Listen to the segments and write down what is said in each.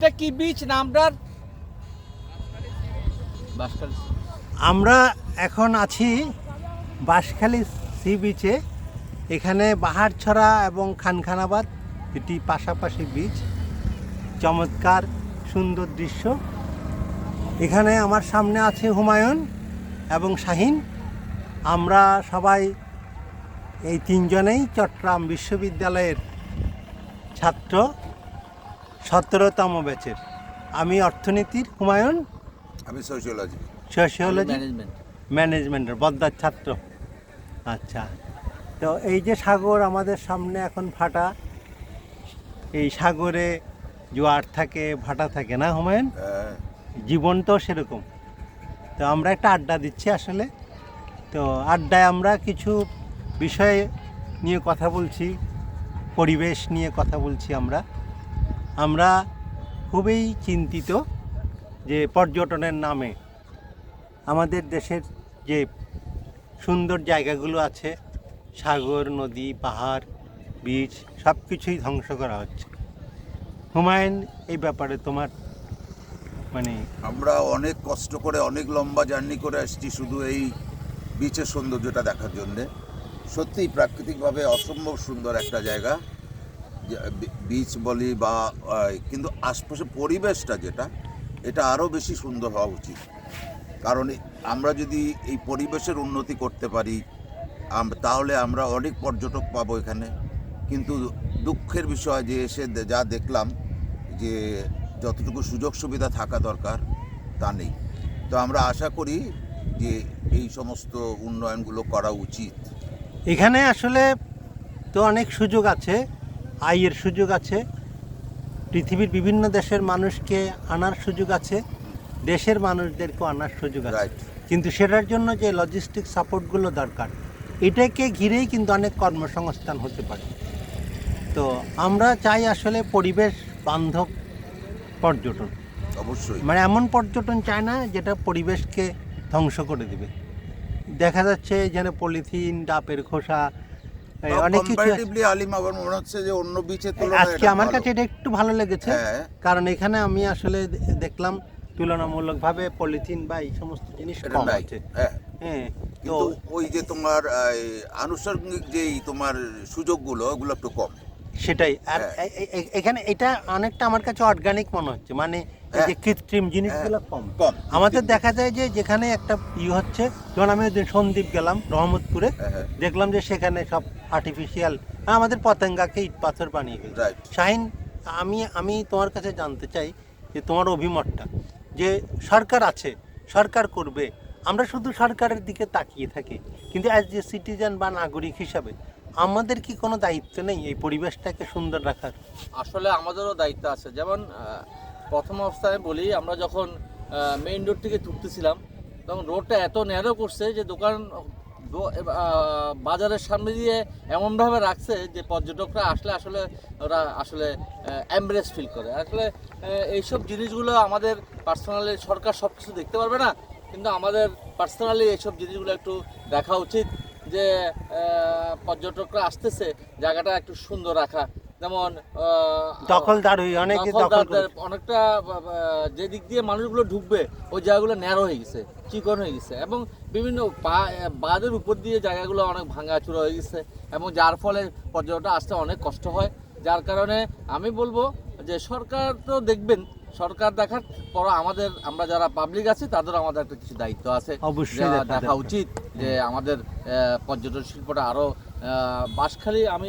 এটা কি বিচ নামটার আমরা? এখন আছি বাঁশখালী সি বিচে এখানে বাহারছড়া এবং খানখানাবাদ এটি পাশাপাশি বিচ চমৎকার সুন্দর দৃশ্য। এখানে আমার সামনে আছে হুমায়ুন এবং শাহিন। আমরা সবাই এই তিনজনেই চট্টগ্রাম বিশ্ববিদ্যালয়ের ছাত্র। সতেরোতম ব্যাচের। আমি অর্থনীতির হুমায়ুন আমি সোশিওলজি সোশিওলজি ম্যানেজমেন্ট ম্যানেজমেন্টের বদ্দার ছাত্র। আচ্ছা তো এই যে সাগর আমাদের সামনে এখন ভাটা এই সাগরে জোয়ার থাকে ভাটা থাকে না হুমায়ুন? জীবন তো সেরকম। তো আমরা একটা আড্ডা দিচ্ছি আসলে। তো আড্ডায় আমরা কিছু বিষয় নিয়ে কথা বলছি পরিবেশ নিয়ে কথা বলছি আমরা। আমরা খুবই চিন্তিত যে পর্যটনের নামে আমাদের দেশের যে সুন্দর জায়গাগুলো আছে, সাগর, নদী, পাহাড়, বীচ সব কিছুই ধ্বংস করা হচ্ছে। হুমায়ুন, এই ব্যাপারে তোমার মানে আমরা অনেক কষ্ট করে, অনেক লম্বা জার্নি করে আসছি শুধু এই বিচের সৌন্দর্যটা দেখার জন্যে। সত্যিই প্রাকৃতিকভাবে অসম্ভব সুন্দর একটা জায়গা। বিচ বলি বা কিন্তু আশপাশে পরিবেশটা যেটা, এটা আরও বেশি সুন্দর হওয়া উচিত। কারণ আমরা যদি এই পরিবেশের উন্নতি করতে পারি তাহলে আমরা অনেক পর্যটক পাবো এখানে। কিন্তু দুঃখের বিষয় যে, এসে যা দেখলাম যে, যতটুকু সুযোগ সুবিধা থাকা দরকার, তা নেই। তো আমরা আশা করি যে, এই সমস্ত উন্নয়নগুলো করা উচিত। এখানে আসলে তো অনেক সুযোগ আছে। আয়ের সুযোগ আছে। পৃথিবীর বিভিন্ন দেশের মানুষকে আনার সুযোগ আছে। দেশের মানুষদেরকেও আনার সুযোগ আছে। কিন্তু সেটার জন্য যে লজিস্টিক সাপোর্টগুলো দরকার এটাকে ঘিরেই কিন্তু অনেক কর্মসংস্থান হতে পারে। তো আমরা চাই আসলে পরিবেশ বান্ধব পর্যটন। অবশ্যই। মানে এমন পর্যটন চায় না যেটা পরিবেশকে ধ্বংস করে দেবে। দেখা যাচ্ছে যেন পলিথিন ডাবের খোসা অনেক কিছু আছে। কম্পারেটিভলি আলিম আমার মনে হচ্ছে যে অন্য বিচের তুলনায় আজকে আমার কাছে এটা একটু ভালো লেগেছে হ্যাঁ। কারণ এখানে আমি আসলে দেখলাম তুলনামূলকভাবে পলিথিন বা এই সমস্ত জিনিস কম আছে। হ্যাঁ। হ্যাঁ তো ওই যে তোমার আনুষঙ্গিক যেই তোমার সুযোগগুলো ওগুলো একটু কম। সেটাই। আর হ্যাঁ। এখানে এটা অনেকটা আমার কাছে অর্গানিক মনে হচ্ছে। মানে এই যে হ্যাঁ। কৃত্রিম জিনিসগুলো কম। কম। আমাদের দেখা যায় যে যেখানে একটা ই হচ্ছে যেমন আমি ওই সন্দীপ গেলাম রহমতপুরে হ্যাঁ, হ্যাঁ, দেখলাম যে সেখানে সব আর্টিফিশিয়াল আমাদের পতঙ্গাকে ইট পাথর বানিয়ে রাইট শাহিন আমি আমি তোমার কাছে জানতে চাই যে তোমার অভিমতটা যে সরকার আছে সরকার করবে আমরা শুধু সরকারের দিকে তাকিয়ে থাকি কিন্তু অ্যাজ এ সিটিজেন বা নাগরিক হিসাবে আমাদের কি কোনো দায়িত্ব নেই এই পরিবেশটাকে সুন্দর রাখার? আসলে আমাদেরও দায়িত্ব আছে। যেমন প্রথম অবস্থায় বলি, আমরা যখন মেইন রোড থেকে ঢুকতেছিলাম, তখন রোডটা এত ন্যারো করছে যে দোকান বাজারের সামনে দিয়ে এমনভাবে রাখছে যে পর্যটকরা আসলে আসলে ওরা আসলে অ্যাম্বারেস ফিল করে। আসলে এইসব জিনিসগুলো আমাদের পার্সোনালি সরকার সব কিছু দেখতে পারবে না, কিন্তু আমাদের পার্সোনালি এইসব জিনিসগুলো একটু দেখা উচিত যে পর্যটকরা আসতেছে, জায়গাটা একটু সুন্দর রাখা। যেমন দখলদার হয়ে অনেকে দখল দখলদারদের করে। অনেকটা যে দিক দিয়ে মানুষগুলো ঢুকবে ওই জায়গাগুলো ন্যারো হয়ে গেছে চিকন হয়ে গেছে। এবং বিভিন্ন বাঁধের উপর দিয়ে জায়গাগুলো অনেক ভাঙাচুরা হয়ে গেছে এবং যার ফলে পর্যটকরা আসতে অনেক কষ্ট হয়। যার কারণে আমি বলব যে সরকার তো দেখবেন সরকার দেখার পর আমাদের আমরা যারা পাবলিক আছি তাদের আমাদের একটা কিছু দায়িত্ব আছে। অবশ্যই দেখা উচিত যে আমাদের পর্যটন শিল্পটা আরও আহ, বাঁশখালী আমি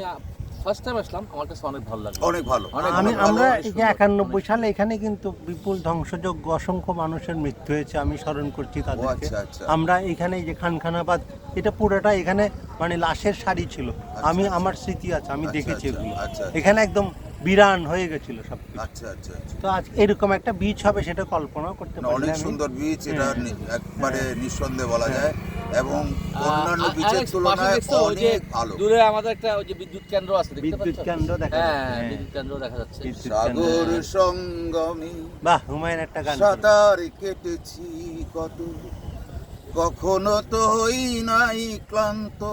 ফার্স্ট টাইম আসলাম আমার কাছে অনেক ভালো লাগল। অনেক ভালো। আমি আমরা একানব্বই সালে এখানে কিন্তু বিপুল ধ্বংসযোগ্য অসংখ্য মানুষের মৃত্যু হয়েছে আমি স্মরণ করছি তাদেরকে। আচ্ছা আচ্ছা। আমরা এখানে যে খানখানাবাদ এটা পুরোটা এখানে মানে লাশের শাড়ি ছিল। আমি আচ্ছা। আমার স্মৃতি আছে আমি দেখেছি এগুলো। এখানে একদম বিরান হয়ে গেছিল সব আচ্ছা আচ্ছা আচ্ছা। তো আজ এরকম একটা বীজ হবে সেটা কল্পনাও করতে অনেক সুন্দর বিচ এটা হ্যাঁ। একবারে নিঃসন্দেহে বলা যায়। এবং অন্যান্য বিচের তুলনায় অনেক ভালো। দূরে আমাদের একটা ওই যে বিদ্যুৎ কেন্দ্র আছে দেখতে বিদ্যুৎ কেন্দ্র দেখা হ্যাঁ হ্যাঁ। বিদ্যুৎ কেন্দ্র দেখা যাচ্ছে। সাগর। সঙ্গমে। বাহ হুমায়ুন একটা গান। সাঁতার কেটেছি কত। কখনো তো হই নাই ক্লান্ত।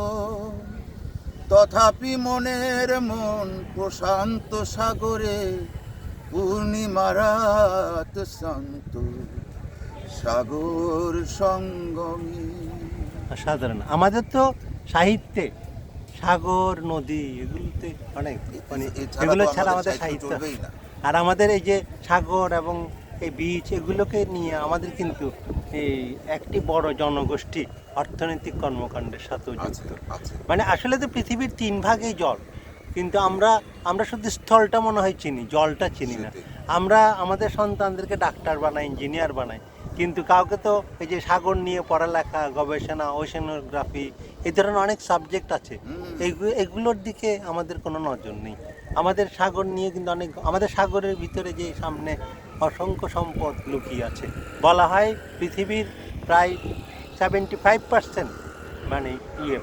তথাপি মনের মন প্রশান্ত সাগরে পূর্ণিমা রাত শান্ত। সাগর সঙ্গমী। সাধারণ। আমাদের তো সাহিত্যে সাগর নদী এগুলোতে অনেক মানে এগুলো ছাড়া আমাদের সাহিত্য আর আমাদের এই যে সাগর এবং এই বীচ এগুলোকে নিয়ে আমাদের কিন্তু এই একটি বড় জনগোষ্ঠী অর্থনৈতিক কর্মকাণ্ডের সাথেও যুক্ত। মানে আসলে তো পৃথিবীর তিন ভাগেই জল। কিন্তু আমরা আমরা শুধু স্থলটা মনে হয় চিনি জলটা চিনি না। আমরা আমাদের সন্তানদেরকে ডাক্তার বানাই ইঞ্জিনিয়ার বানাই। কিন্তু কাউকে তো এই যে সাগর নিয়ে পড়ালেখা গবেষণা ওশেনোগ্রাফি এই ধরনের অনেক সাবজেক্ট আছে। এগুলোর দিকে আমাদের কোনো নজর নেই। আমাদের সাগর নিয়ে কিন্তু অনেক আমাদের সাগরের ভিতরে যে সামনে অসংখ্য সম্পদ লুকিয়ে আছে। বলা হয় পৃথিবীর প্রায় সেভেন্টি ফাইভ পার্সেন্ট মানে ইয়ে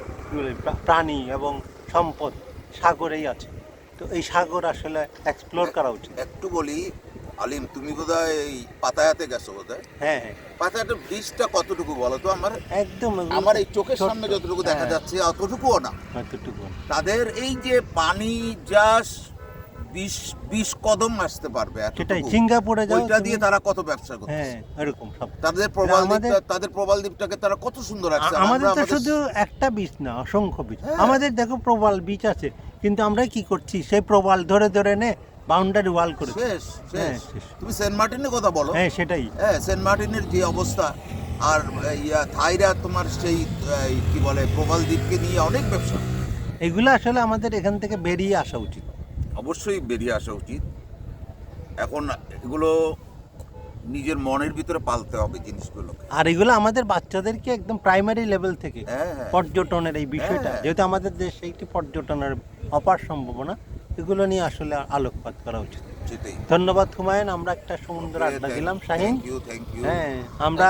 প্রা- প্রাণী এবং সম্পদ সাগরেই আছে। তো এই সাগর আসলে এক্সপ্লোর করা উচিত। একটু বলি আলিম তুমি বোধহয় এই পাতায়াতে গেছো বোধহয়? হ্যাঁ হ্যাঁ। ব্রিজটা কতটুকু বলো তো আমার? একদম আমার এই চোখের সামনে যতটুকু দেখা হ্যাঁ, যাচ্ছে অতটুকুও না। তাদের এই যে পানি যাস বিশ বিশ কদম আসতে পারবে সেটাই সিঙ্গাপুরে যাও ওইটা দিয়ে তারা কত ব্যবসা করছে হ্যাঁ এরকম সব। তাদের প্রবাল তাদের প্রবাল দ্বীপটাকে তারা কত সুন্দর রাখছে। আমাদের তো শুধু একটা বীজ না অসংখ্য বীজ। আমাদের দেখো প্রবাল বীজ আছে কিন্তু আমরা কি করছি? সেই প্রবাল ধরে ধরে নে বাউন্ডারি ওয়াল করেছি। শেষ হ্যাঁ। তুমি সেন্ট মার্টিনের কথা বলো। হ্যাঁ সেটাই। হ্যাঁ সেন্ট মার্টিনের যে অবস্থা আর ইয়া থাইরা তোমার সেই কি বলে প্রবাল দ্বীপকে নিয়ে অনেক ব্যবসা। এগুলো আসলে আমাদের এখান থেকে বেরিয়ে আসা উচিত। অবশ্যই বেরিয়ে আসা উচিত। এখন এগুলো নিজের মনের ভিতরে পালতে হবে জিনিসগুলো আর এগুলো আমাদের বাচ্চাদেরকে একদম প্রাইমারি লেভেল থেকে হ্যাঁ হ্যাঁ। পর্যটনের এই বিষয়টা। হ্যাঁ। যেহেতু আমাদের দেশে একটি পর্যটনের অপার সম্ভাবনা এগুলো নিয়ে আসলে আলোকপাত করা উচিত। ধন্যবাদ হুমায়ুন আমরা একটা সুন্দর আড্ডা দিলাম শাহিন। হ্যাঁ আমরা।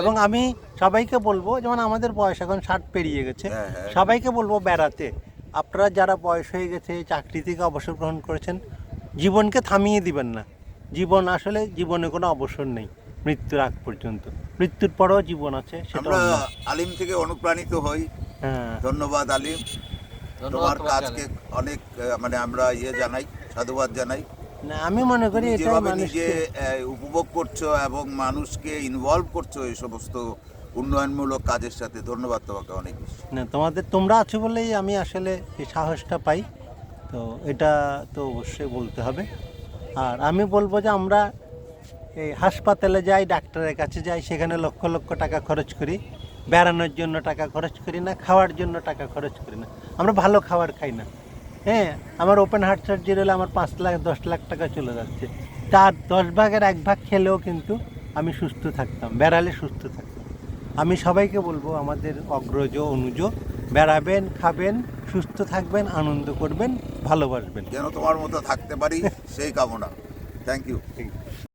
এবং আমি সবাইকে বলব যেমন আমাদের বয়স এখন ষাট পেরিয়ে গেছে হ্যাঁ, হ্যাঁ। সবাইকে বলব বেড়াতে। আপনারা যারা বয়স হয়ে গেছে চাকরি থেকে অবসর গ্রহণ করেছেন জীবনকে থামিয়ে দিবেন না। জীবন আসলে জীবনে কোনো অবসর নেই মৃত্যুর আগ পর্যন্ত। মৃত্যুর পরেও জীবন আছে সেটা আমরা আলিম থেকে অনুপ্রাণিত হই। হ্যাঁ। ধন্যবাদ আলিম। তোমার কাজকে অনেক মানে আমরা ইয়ে জানাই সাধুবাদ জানাই। না আমি মনে করি যেভাবে নিজে উপভোগ করছ এবং মানুষকে ইনভলভ করছ এই সমস্ত উন্নয়নমূলক কাজের সাথে ধন্যবাদ তোমাকে অনেক না তোমাদের তোমরা আছো বলেই আমি আসলে এই সাহসটা পাই। তো এটা তো অবশ্যই বলতে হবে। আর আমি বলব যে আমরা এই হাসপাতালে যাই ডাক্তারের কাছে যাই সেখানে লক্ষ লক্ষ টাকা খরচ করি। বেড়ানোর জন্য টাকা খরচ করি না খাওয়ার জন্য টাকা খরচ করি না। আমরা ভালো খাবার খাই না। হ্যাঁ আমার ওপেন হার্ট সার্জারি হলে আমার পাঁচ লাখ দশ লাখ টাকা চলে যাচ্ছে। তার দশ ভাগের এক ভাগ খেলেও কিন্তু আমি সুস্থ থাকতাম বেড়ালে সুস্থ থাকতাম। আমি সবাইকে বলব আমাদের অগ্রজ অনুজ বেড়াবেন খাবেন সুস্থ থাকবেন আনন্দ করবেন ভালোবাসবেন। যেন তোমার মতো থাকতে পারি সেই কামনা। Thank you.